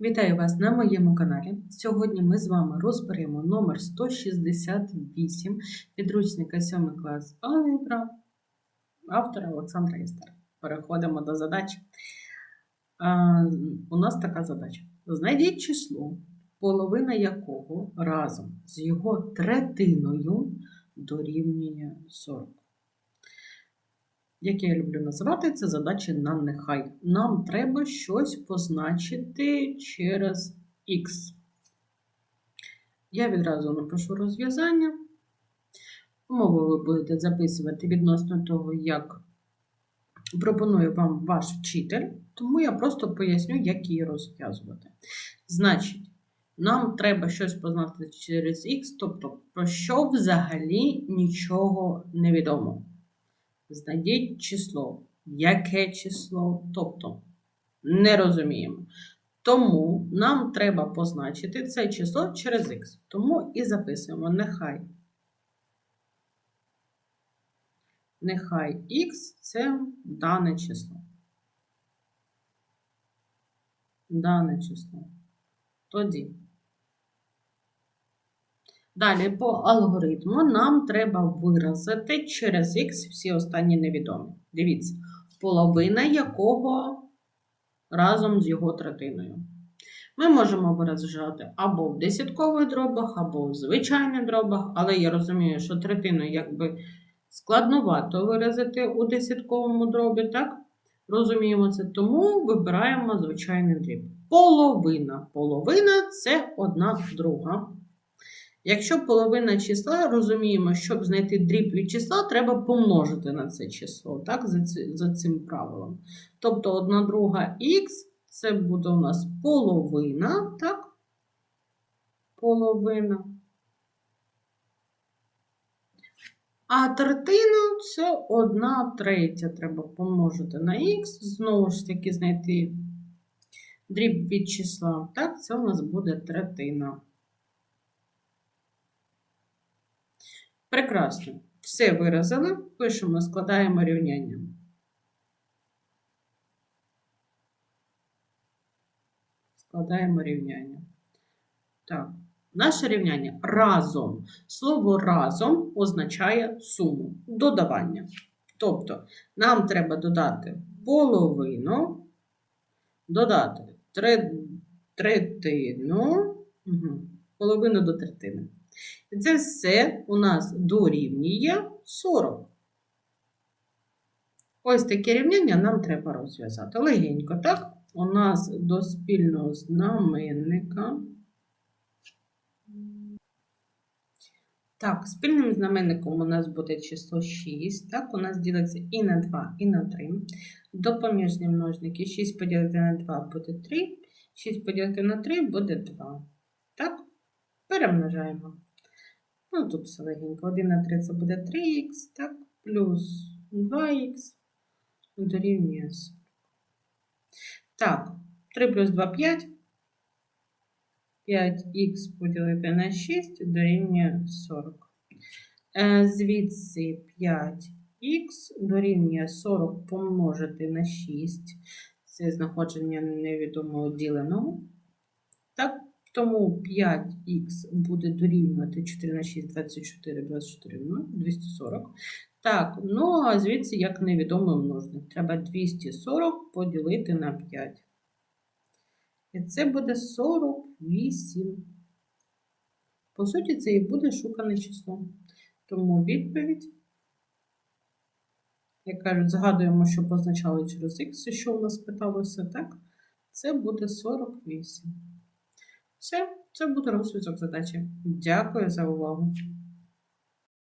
Вітаю вас на моєму каналі. Сьогодні ми з вами розберемо номер 168 підручника 7 клас Алгебра автора Олександра Істер. Переходимо до задачі. А, у нас така задача. Знайдіть число, половина якого разом з його третиною дорівнює 40. Як я люблю називати, це задачі на нехай. Нам треба щось позначити через Х. Я відразу напишу розв'язання. Умови ви будете записувати відносно того, як пропонує вам ваш вчитель, тому я просто поясню, як її розв'язувати. Значить, нам треба щось познати через Х, тобто про що взагалі нічого не відомо. Знайдіть число. Яке число? Тобто не розуміємо. Тому нам треба позначити це число через х. Тому і записуємо нехай. Нехай х це дане число. Дане число. Тоді. Далі по алгоритму нам треба виразити через х всі останні невідомі. Дивіться, половина якого разом з його третиною. Ми можемо виражати або в десяткових дробах, або в звичайних дробах, але я розумію, що третину якби складновато виразити у десятковому дробі, так? Розуміємо це, тому вибираємо звичайний дріб. Половина. Половина це одна друга. Якщо половина числа, розуміємо, щоб знайти дріб від числа, треба помножити на це число, так, за, за цим правилом. Тобто 1 друга х це буде у нас половина, так? Половина. А третина це 1 третя. Треба помножити на х, знову ж таки, знайти дріб від числа. Так, це у нас буде третина. Прекрасно. Все виразили. Пишемо, складаємо рівняння. Складаємо рівняння. Так, наше рівняння разом. Слово разом означає суму, додавання. Тобто, нам треба додати половину, додати третину, угу, половину до третини. Це все у нас дорівнює 40. Ось таке рівняння нам треба розв'язати. Легенько, так? У нас до спільного знаменника. Так, спільним знаменником у нас буде число 6. Так, у нас ділиться і на 2, і на 3. Допоміжні множники 6 поділити на 2 буде 3. 6 поділити на 3 буде 2. Так, перемножаємо. Ну, тут все легенько. 1 на 3 це буде 3х, так, плюс 2х дорівнює 40. Так, 3 плюс 2 5. 5х поділити на 6 дорівнює 40. Е, Звідси 5х дорівнює 40 помножити на 6. Це знаходження невідомого діленого. Так, тому 5х буде дорівнювати 4 на 6, 24, 24, ну, 240. Так, ну а звідси як невідомий множник. Треба 240 поділити на 5. І це буде 48. По суті, це і буде шукане число. Тому відповідь, як кажуть, згадуємо, що позначали через х, що у нас питалося, так? Це буде 48. Все, це буде розв'язок задачі. Дякую за увагу.